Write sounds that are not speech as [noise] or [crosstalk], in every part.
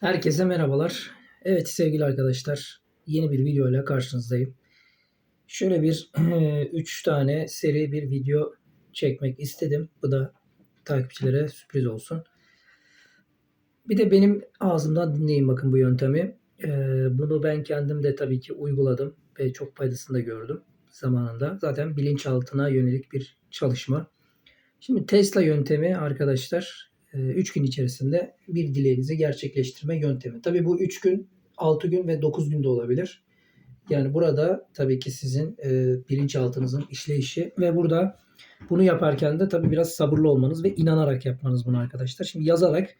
Herkese merhabalar. Evet sevgili arkadaşlar, yeni bir video ile karşınızdayım. Şöyle bir [clears throat] 3 tane seri bir video çekmek istedim. Bu da takipçilere sürpriz olsun. Bir de benim ağzımdan dinleyin bakın bu yöntemi. Ee, Bunu ben kendim de tabii ki uyguladım ve çok faydasını da gördüm zamanında. Zaten bilinçaltına yönelik bir çalışma. Şimdi Tesla yöntemi arkadaşlar 3 gün içerisinde bir dileğinizi gerçekleştirme yöntemi. Tabii bu 3 gün, 6 gün ve 9 gün de olabilir. Yani burada tabii ki sizin e, bilinçaltınızın işleyişi ve burada bunu yaparken de tabii biraz sabırlı olmanız ve inanarak yapmanız bunu arkadaşlar. Şimdi yazarak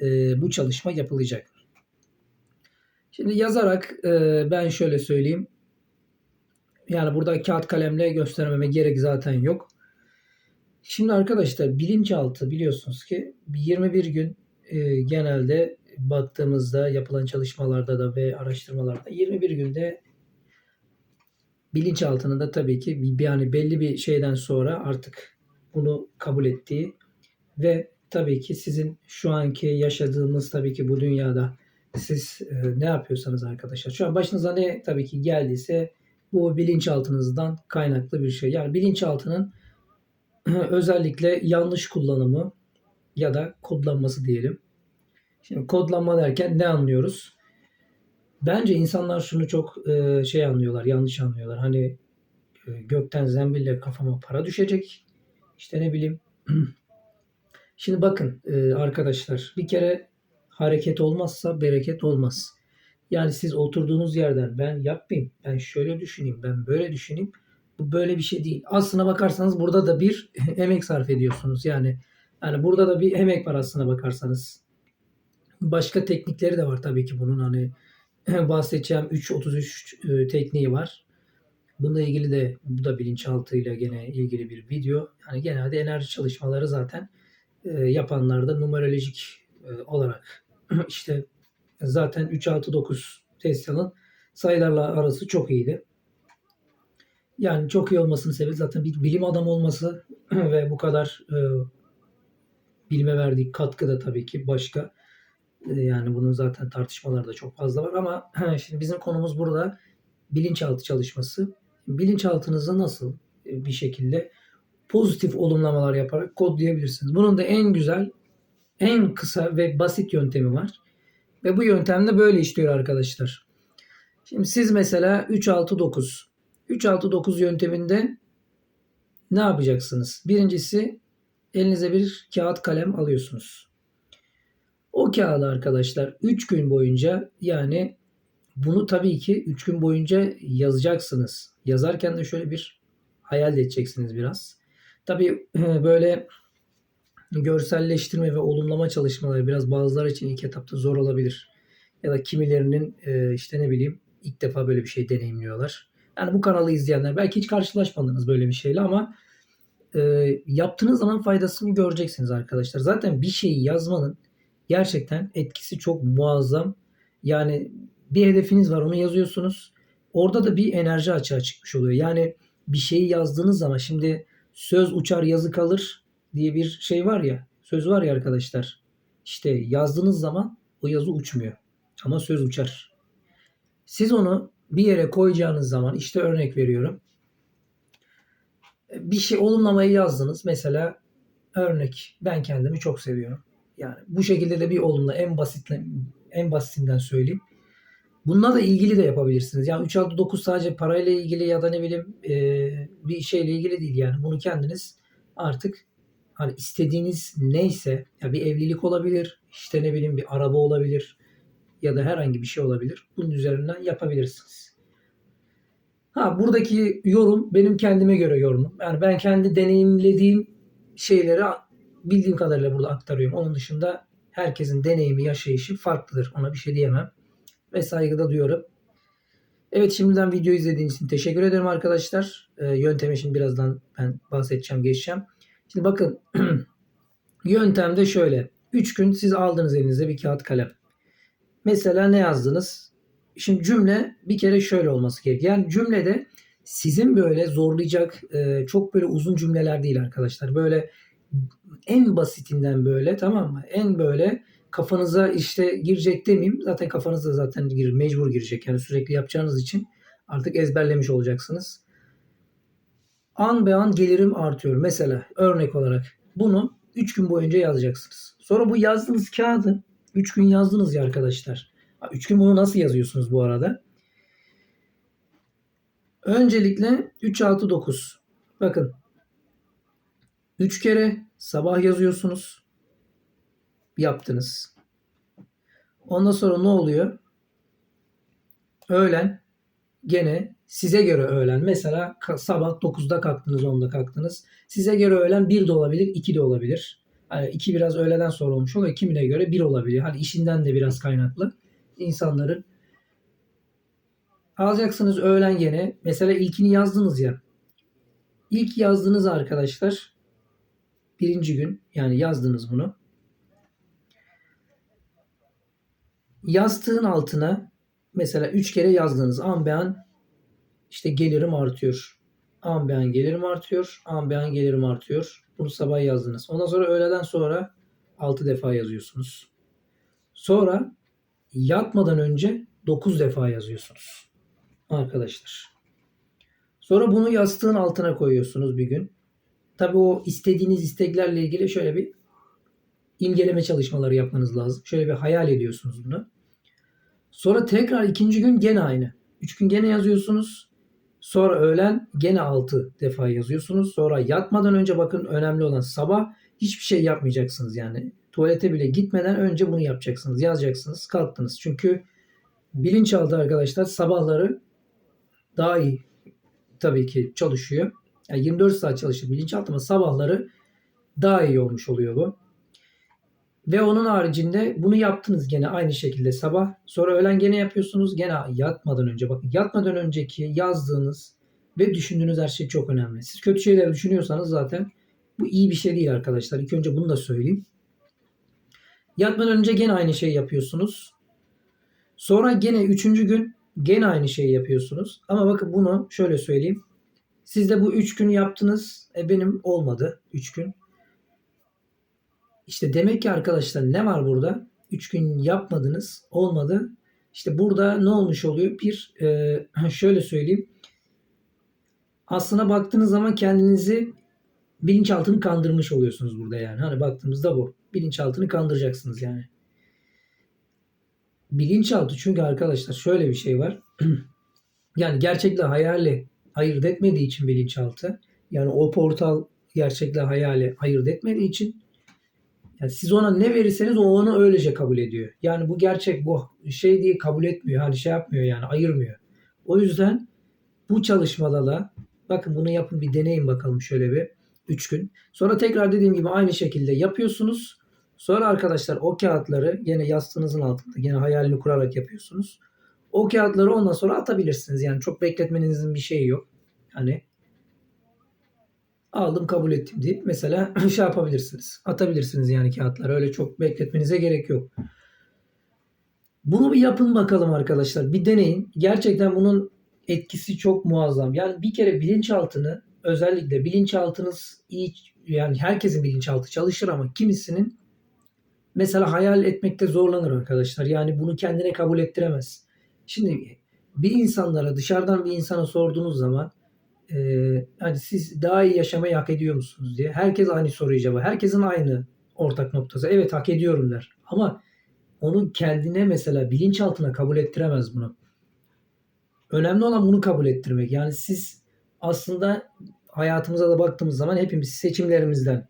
e, bu çalışma yapılacak. Şimdi yazarak e, ben şöyle söyleyeyim. Yani burada kağıt kalemle göstermeme gerek zaten yok. Şimdi arkadaşlar bilinçaltı biliyorsunuz ki 21 gün e, genelde baktığımızda yapılan çalışmalarda da ve araştırmalarda 21 günde bilinçaltının da tabii ki bir, yani belli bir şeyden sonra artık bunu kabul ettiği ve tabii ki sizin şu anki yaşadığımız tabii ki bu dünyada siz e, ne yapıyorsanız arkadaşlar şu an başınıza ne tabii ki geldiyse bu bilinçaltınızdan kaynaklı bir şey. Yani bilinçaltının [clears throat] özellikle yanlış kullanımı ya da kodlanması diyelim. Şimdi kodlanma derken ne anlıyoruz? Bence insanlar şunu çok e, şey anlıyorlar, yanlış anlıyorlar. Hani e, gökten zembille kafama para düşecek. İşte ne bileyim. [clears throat] Şimdi bakın e, arkadaşlar bir kere hareket olmazsa bereket olmaz. Yani siz oturduğunuz yerden ben yapmayayım, ben şöyle düşüneyim, ben böyle düşüneyim. Bu böyle bir şey değil. Aslına bakarsanız burada da bir [laughs] emek sarf ediyorsunuz. Yani yani burada da bir emek var aslına bakarsanız. Başka teknikleri de var tabii ki bunun hani [laughs] bahsedeceğim 3.33 e, tekniği var. Bununla ilgili de bu da bilinçaltıyla gene ilgili bir video. Yani genelde enerji çalışmaları zaten e, yapanlarda numerolojik e, olarak [clears throat] işte zaten 369 Tesla'nın sayılarla arası çok iyiydi. Yani çok iyi olmasının sebebi zaten bir bilim adamı olması [clears throat] ve bu kadar e, bilime verdiği katkı da tabii ki başka. E, yani bunun zaten tartışmaları da çok fazla var ama [clears throat] şimdi bizim konumuz burada bilinçaltı çalışması. Bilinçaltınızı nasıl e, bir şekilde pozitif olumlamalar yaparak kodlayabilirsiniz. Bunun da en güzel, en kısa ve basit yöntemi var. Ve bu yöntemde böyle işliyor arkadaşlar. Şimdi siz mesela 3 6 9 3-6-9 yönteminde ne yapacaksınız? Birincisi elinize bir kağıt kalem alıyorsunuz. O kağıdı arkadaşlar 3 gün boyunca yani bunu tabii ki 3 gün boyunca yazacaksınız. Yazarken de şöyle bir hayal edeceksiniz biraz. Tabii böyle görselleştirme ve olumlama çalışmaları biraz bazıları için ilk etapta zor olabilir. Ya da kimilerinin e, işte ne bileyim ilk defa böyle bir şey deneyimliyorlar. Yani bu kanalı izleyenler belki hiç karşılaşmadınız böyle bir şeyle ama e, yaptığınız zaman faydasını göreceksiniz arkadaşlar. Zaten bir şeyi yazmanın gerçekten etkisi çok muazzam. Yani bir hedefiniz var onu yazıyorsunuz. Orada da bir enerji açığa çıkmış oluyor. Yani bir şeyi yazdığınız zaman şimdi söz uçar yazı kalır diye bir şey var ya. Söz var ya arkadaşlar. İşte yazdığınız zaman o yazı uçmuyor. Ama söz uçar. Siz onu bir yere koyacağınız zaman işte örnek veriyorum. Bir şey olumlamayı yazdınız. Mesela örnek ben kendimi çok seviyorum. Yani bu şekilde de bir olumla en basit en basitinden söyleyeyim. Bununla da ilgili de yapabilirsiniz. Yani 3 6 9 sadece parayla ilgili ya da ne bileyim e, bir şeyle ilgili değil yani. Bunu kendiniz artık hani istediğiniz neyse ya bir evlilik olabilir, işte ne bileyim bir araba olabilir, ya da herhangi bir şey olabilir. Bunun üzerinden yapabilirsiniz. Ha buradaki yorum benim kendime göre yorumum. Yani ben kendi deneyimlediğim şeyleri bildiğim kadarıyla burada aktarıyorum. Onun dışında herkesin deneyimi, yaşayışı farklıdır. Ona bir şey diyemem. Ve saygıda duyuyorum. Evet şimdiden video izlediğiniz için teşekkür ederim arkadaşlar. Ee, yöntemi şimdi birazdan ben bahsedeceğim, geçeceğim. Şimdi bakın [clears throat] yöntemde şöyle. 3 gün siz aldınız elinize bir kağıt kalem. Mesela ne yazdınız? Şimdi cümle bir kere şöyle olması gerekiyor. Yani cümlede sizin böyle zorlayacak e, çok böyle uzun cümleler değil arkadaşlar. Böyle en basitinden böyle tamam mı? En böyle kafanıza işte girecek demeyeyim. Zaten kafanızda zaten gir, mecbur girecek. Yani sürekli yapacağınız için artık ezberlemiş olacaksınız. An be an gelirim artıyor. Mesela örnek olarak bunu 3 gün boyunca yazacaksınız. Sonra bu yazdığınız kağıdı 3 gün yazdınız ya arkadaşlar. 3 gün bunu nasıl yazıyorsunuz bu arada? Öncelikle 3 6 9. Bakın 3 kere sabah yazıyorsunuz. Yaptınız. Ondan sonra ne oluyor? Öğlen gene size göre öğlen. Mesela sabah 9'da kalktınız 10'da kalktınız. Size göre öğlen 1 de olabilir 2 de olabilir. Hani 2 biraz öğleden sonra olmuş oluyor. Kimine göre 1 olabilir. Hani işinden de biraz kaynaklı. İnsanların alacaksınız öğlen gene. Mesela ilkini yazdınız ya. İlk yazdığınız arkadaşlar birinci gün yani yazdınız bunu. Yastığın altına mesela 3 kere yazdığınız an be an işte gelirim artıyor. An be an gelirim artıyor. An be an gelirim artıyor. Bunu sabah yazdınız. Ondan sonra öğleden sonra 6 defa yazıyorsunuz. Sonra yatmadan önce 9 defa yazıyorsunuz. Arkadaşlar. Sonra bunu yastığın altına koyuyorsunuz bir gün. Tabii o istediğiniz isteklerle ilgili şöyle bir imgeleme çalışmaları yapmanız lazım. Şöyle bir hayal ediyorsunuz bunu. Sonra tekrar ikinci gün gene aynı. Üç gün gene yazıyorsunuz. Sonra öğlen gene 6 defa yazıyorsunuz. Sonra yatmadan önce bakın önemli olan sabah hiçbir şey yapmayacaksınız yani. Tuvalete bile gitmeden önce bunu yapacaksınız. Yazacaksınız. Kalktınız. Çünkü bilinçaltı arkadaşlar sabahları daha iyi tabii ki çalışıyor. Yani 24 saat çalışır bilinçaltı ama sabahları daha iyi olmuş oluyor bu. Ve onun haricinde bunu yaptınız gene aynı şekilde sabah. Sonra öğlen gene yapıyorsunuz. Gene yatmadan önce bakın yatmadan önceki yazdığınız ve düşündüğünüz her şey çok önemli. Siz kötü şeyler düşünüyorsanız zaten bu iyi bir şey değil arkadaşlar. İlk önce bunu da söyleyeyim. Yatmadan önce gene aynı şeyi yapıyorsunuz. Sonra gene üçüncü gün gene aynı şeyi yapıyorsunuz. Ama bakın bunu şöyle söyleyeyim. Siz de bu üç gün yaptınız. E benim olmadı üç gün. İşte demek ki arkadaşlar ne var burada? 3 gün yapmadınız, olmadı. İşte burada ne olmuş oluyor? Bir e, [clears throat] şöyle söyleyeyim. Aslına baktığınız zaman kendinizi bilinçaltını kandırmış oluyorsunuz burada yani. Hani baktığımızda bu. Bilinçaltını kandıracaksınız yani. Bilinçaltı çünkü arkadaşlar şöyle bir şey var. [clears throat] yani gerçekle hayali ayırt etmediği için bilinçaltı. Yani o portal gerçekle hayali ayırt etmediği için yani siz ona ne verirseniz o onu öylece kabul ediyor. Yani bu gerçek bu şey diye kabul etmiyor. Hani şey yapmıyor yani ayırmıyor. O yüzden bu çalışmada da bakın bunu yapın bir deneyin bakalım şöyle bir 3 gün. Sonra tekrar dediğim gibi aynı şekilde yapıyorsunuz. Sonra arkadaşlar o kağıtları yine yastığınızın altında yine hayalini kurarak yapıyorsunuz. O kağıtları ondan sonra atabilirsiniz. Yani çok bekletmenizin bir şeyi yok. Hani aldım kabul ettim deyip mesela [clears throat] şey yapabilirsiniz. Atabilirsiniz yani kağıtları. Öyle çok bekletmenize gerek yok. Bunu bir yapın bakalım arkadaşlar. Bir deneyin. Gerçekten bunun etkisi çok muazzam. Yani bir kere bilinçaltını özellikle bilinçaltınız iyi yani herkesin bilinçaltı çalışır ama kimisinin mesela hayal etmekte zorlanır arkadaşlar. Yani bunu kendine kabul ettiremez. Şimdi bir insanlara dışarıdan bir insana sorduğunuz zaman e, hani siz daha iyi yaşamayı hak ediyor musunuz diye. Herkes aynı soruyu cevap. Herkesin aynı ortak noktası. Evet hak ediyorum der. Ama onun kendine mesela bilinçaltına kabul ettiremez bunu. Önemli olan bunu kabul ettirmek. Yani siz aslında hayatımıza da baktığımız zaman hepimiz seçimlerimizden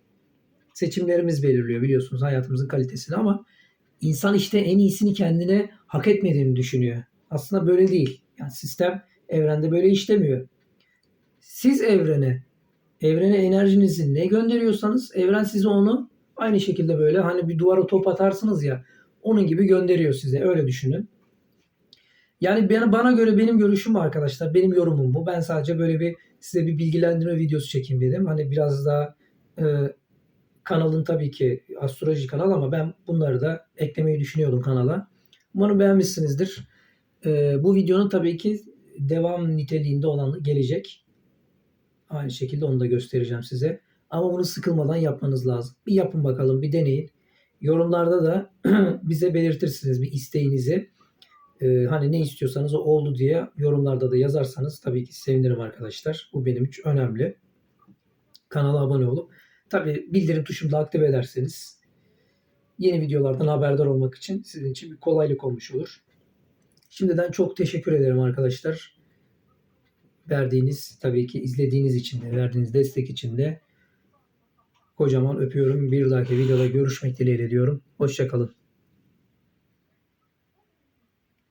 seçimlerimiz belirliyor biliyorsunuz hayatımızın kalitesini ama insan işte en iyisini kendine hak etmediğini düşünüyor. Aslında böyle değil. Yani sistem evrende böyle işlemiyor. Siz evrene, evrene enerjinizi ne gönderiyorsanız evren size onu aynı şekilde böyle hani bir duvara top atarsınız ya onun gibi gönderiyor size. Öyle düşünün. Yani bana, göre benim görüşüm arkadaşlar. Benim yorumum bu. Ben sadece böyle bir size bir bilgilendirme videosu çekeyim dedim. Hani biraz daha e, kanalın tabii ki astroloji kanal ama ben bunları da eklemeyi düşünüyordum kanala. Umarım beğenmişsinizdir. E, bu videonun tabii ki devam niteliğinde olanı gelecek. Aynı şekilde onu da göstereceğim size. Ama bunu sıkılmadan yapmanız lazım. Bir yapın bakalım, bir deneyin. Yorumlarda da [clears throat] bize belirtirsiniz bir isteğinizi. Ee, hani ne istiyorsanız o oldu diye yorumlarda da yazarsanız tabii ki sevinirim arkadaşlar. Bu benim için önemli. Kanala abone olup tabii bildirim tuşunu da aktive ederseniz yeni videolardan haberdar olmak için sizin için bir kolaylık olmuş olur. Şimdiden çok teşekkür ederim arkadaşlar. Verdiğiniz tabii ki izlediğiniz için de verdiğiniz destek için de kocaman öpüyorum. Bir dahaki videoda görüşmek dileğiyle diyorum. Hoşçakalın.